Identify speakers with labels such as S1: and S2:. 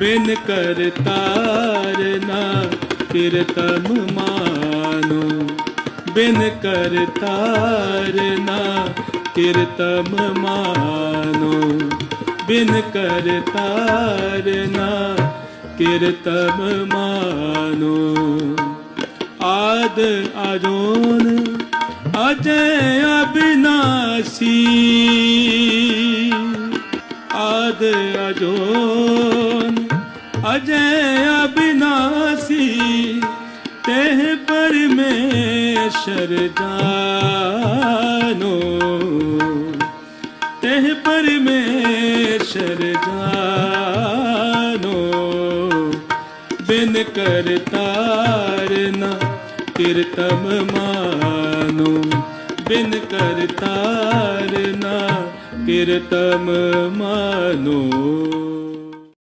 S1: ਬਿਨ ਕਰਤਾਰ ਨਾ ਕੀਰਤਮ ਮਾਨੋ ਬਿਨ ਕਰਤਾਰ ਨਾ ਕੀਰਤਮ ਮਾਨੋ ਬਿਨ ਕਰਤਾਰ ਨਾ ਕੀਰਤਮ ਮਾਨੋ ਆਦ ਅਜੋਨ ਅਜੈ ਅਬਿਨਾਸੀ। ਆਦ ਅਜੋਨ ਅਜੈ ਅਬਿਨਾਸੀ, ਤੇਹ ਪਰਮੇਸ਼ਰ ਜਾਨੋ। ਤੇਹ ਪਰਮੇਸ਼ਰ ਜਾਨੋ। ਬਿਨ ਕਰਤਾਰ ਨਾ ਕੀਰਤਮ ਮਾਨੋ। ਬਿਨ ਕਰਤਾਰ ਨਾ ਕੀਰਤਮ ਮਾਨੋ।